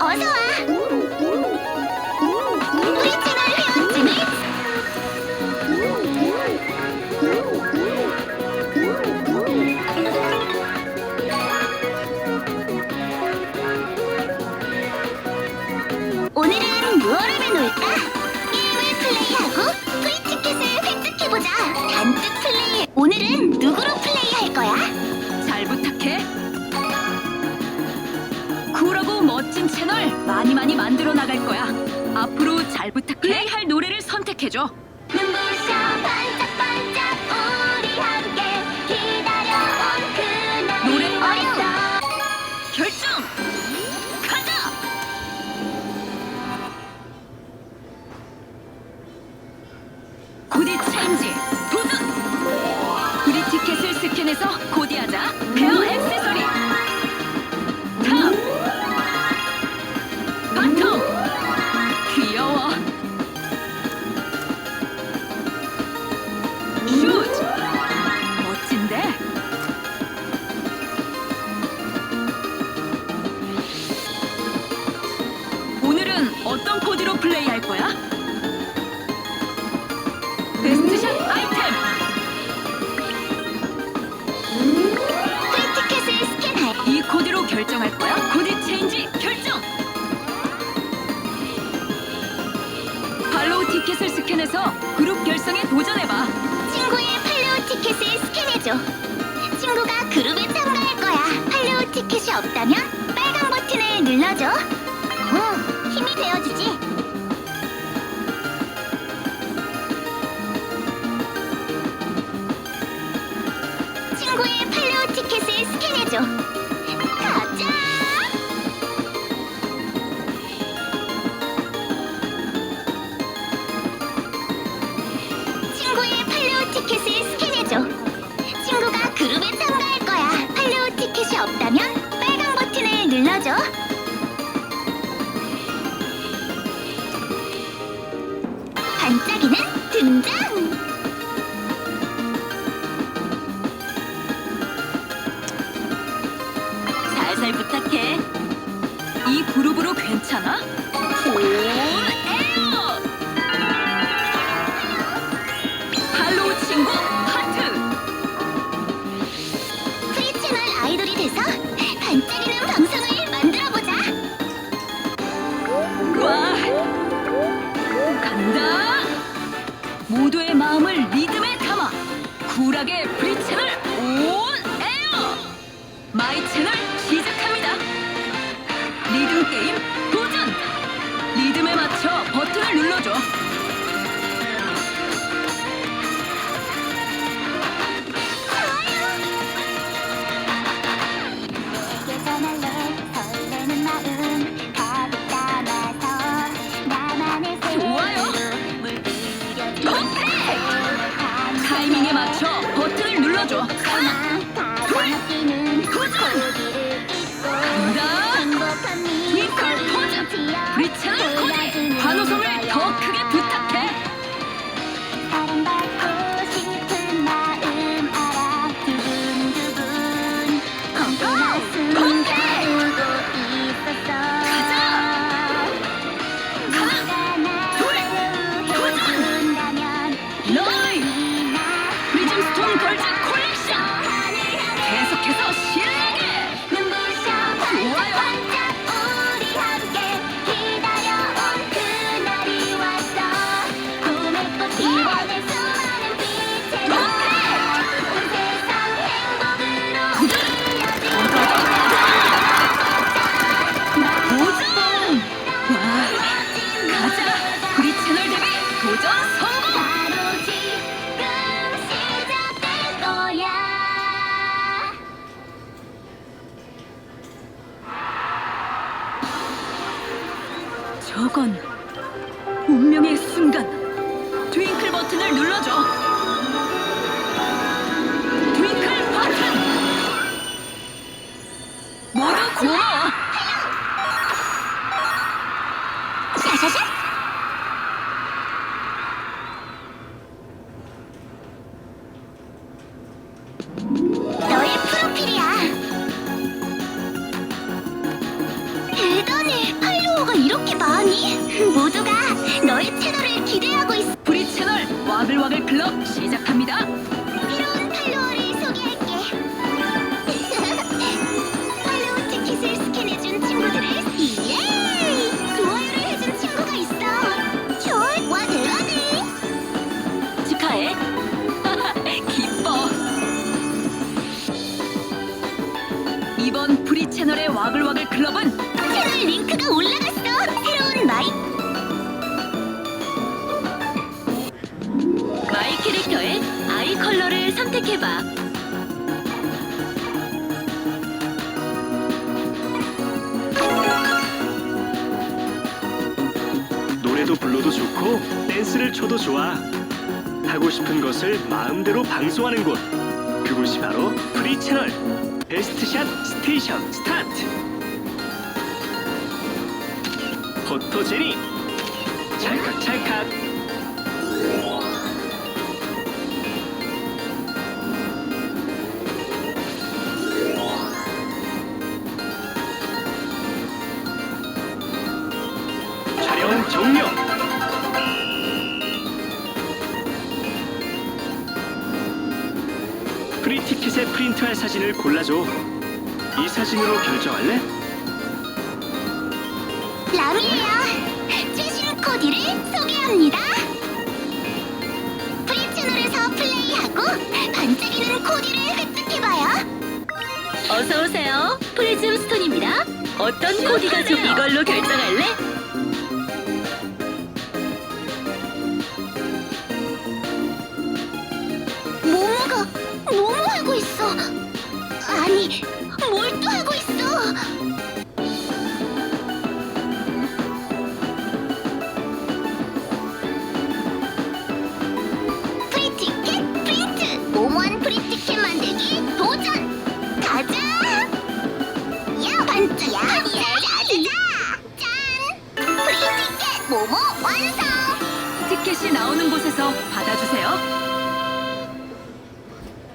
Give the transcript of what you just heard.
어서 와. 우리 채널 배놀까? 게임을 플레이하고 프리티켓을 획득해보자. 단뜻 플레이. 많이 많이 만들어 나갈 거야. 앞으로 잘 부탁해. 할 노래를 선택해줘. 눈부셔 반짝반짝 없다면 빨간 버튼을 눌러줘. 오, 힘이 되어주지. 친구의 팔레오 티켓을 스캔해줘. 반짝이는 등장! 살살 부탁해. 이 그룹으로 괜찮아? 올 에어! 할로우 친구 하트! 프리채널 아이돌이 돼서 반짝이는 방송을 만들어보자! 와! 간다! 모두의 마음을 리듬에 담아 쿨하게 브릿지를 Hakan. 와 선택해봐. 노래도 불러도 좋고 댄스를 춰도 좋아. 하고 싶은 것을 마음대로 방송하는 곳. 그곳이 바로 프리 채널. 베스트샷 스테이션 스타트. 포토제니. 찰칵찰칵. 촬영 종료. 프리티켓에 프린트할 사진을 골라줘. 이 사진으로 결정할래? 라미야. 최신 코디를 소개합니다. 프리 채널에서 플레이하고 반짝이는 코디를 획득해봐요. 어서 오세요. 프리즘 스톤입니다. 어떤 코디가 좋 이걸로 결정할래? 아니, 뭘 또